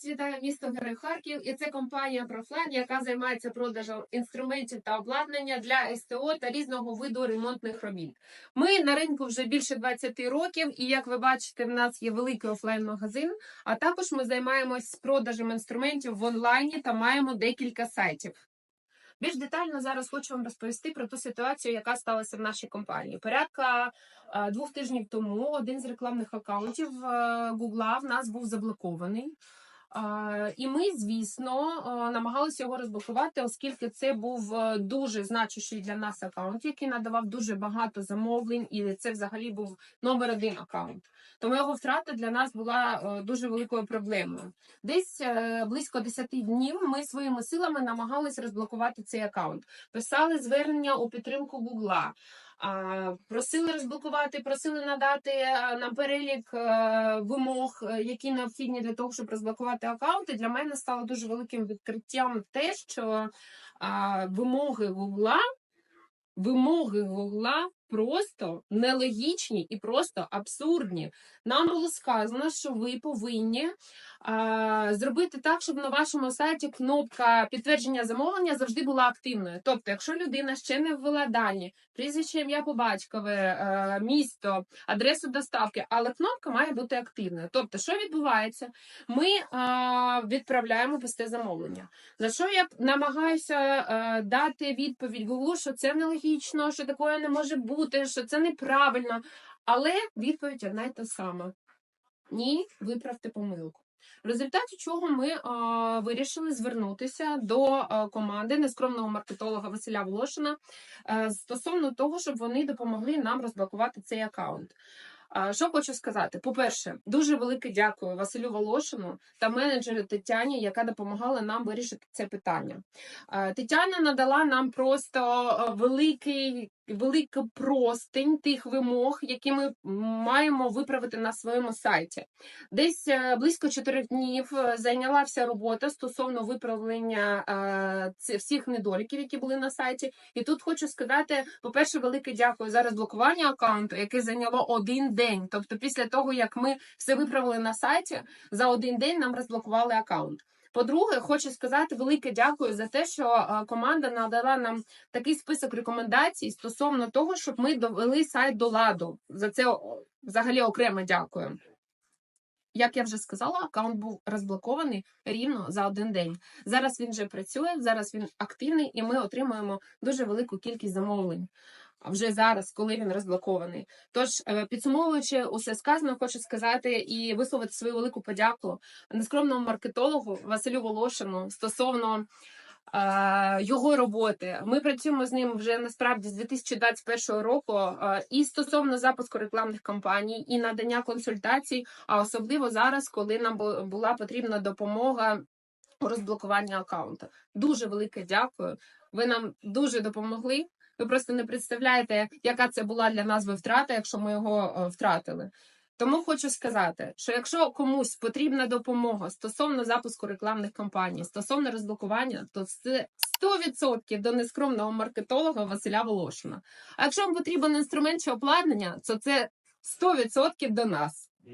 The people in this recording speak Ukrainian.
Вас вітає місто Герой Харків, і це компанія Профлайн, яка займається продажем інструментів та обладнання для СТО та різного виду ремонтних робіт. Ми на ринку вже більше 20 років, і як ви бачите, в нас є великий офлайн-магазин. А також ми займаємось продажем інструментів в онлайні та маємо декілька сайтів. Більш детально зараз хочу вам розповісти про ту ситуацію, яка сталася в нашій компанії. Порядка е, двох тижнів тому один з рекламних акаунтів е, Гугла в нас був заблокований. І ми, звісно, намагалися його розблокувати, оскільки це був е, дуже значущий для нас акаунт, який надавав дуже багато замовлень, і це взагалі був номер один акаунт. Тому його втрата для нас була е, дуже великою проблемою. Десь е, близько 10 днів ми своїми силами намагались розблокувати цей акаунт. Писали звернення у підтримку Гугла. Просили розблокувати, просили надати на перелік е, вимог, е, які необхідні для того, щоб розблокувати аккаунти. Для мене стало дуже великим відкриттям те, що вимоги Гугла, вимоги Гугла просто нелогічні і просто абсурдні. Нам було сказано, що ви повинні а, зробити так, щоб на вашому сайті кнопка підтвердження замовлення завжди була активною. Тобто, якщо людина ще не ввела дані, прізвище ім'я по батькове, місто, адресу доставки, але кнопка має бути активною. Тобто, що відбувається? Ми а, відправляємо пусте замовлення. За що я намагаюся е, дати відповідь Google, що це нелогічно, що такое не може бути, що це неправильно. Але відповідь одна й та сама: ні, виправте помилку. В результаті чого ми е, вирішили звернутися до е, команди нескромного маркетолога Василя Волошина е, стосовно того, щоб вони допомогли нам розблокувати цей аккаунт. Що хочу сказати? По-перше, дуже велике дякую Василю Волошину та менеджеру Тетяні, яка допомагала нам вирішити це питання. Тетяна надала нам просто е, великий. Велика простень тих вимог, які ми маємо виправити на своєму сайті. Десь е, близько чотирьох днів е, зайняла вся робота стосовно виправлення е, всіх недоліків, які були на сайті. І тут хочу сказати: по-перше, велике дякую за розблокування аккаунту, яке зайняло один день. Тобто, після того як ми все виправили на сайті, за один день нам розблокували аккаунт. По-друге, хочу сказати велике дякую за те, що е, команда надала нам такий список рекомендацій стосовно того, щоб ми довели сайт до ладу. За це взагалі окремо дякую. Як я вже сказала, аккаунт був розблокований рівно за один день. Зараз він вже працює, зараз він активний, і ми отримуємо дуже велику кількість замовлень. Вже зараз, коли він розблокований. Тож, е, підсумовуючи усе сказане, хочу сказати і висловити свою велику подяку нескромному маркетологу Василю Волошину стосовно е, його роботи. Ми працюємо з ним вже насправді з 2021 року. е, І стосовно запуску рекламних кампаній, і надання консультацій, а особливо зараз, коли нам була потрібна допомога у розблокуванні аккаунту. Дуже велике дякую. Ви нам дуже допомогли. Ви просто не представляєте, яка це була для нас би втрата, якщо ми його е, втратили. Тому хочу сказати, що якщо комусь потрібна допомога стосовно запуску рекламних кампаній, стосовно розблокування, то це 100% до нескромного маркетолога Василя Волошина. А якщо вам потрібен інструмент чи обладнання, то це 100% до нас.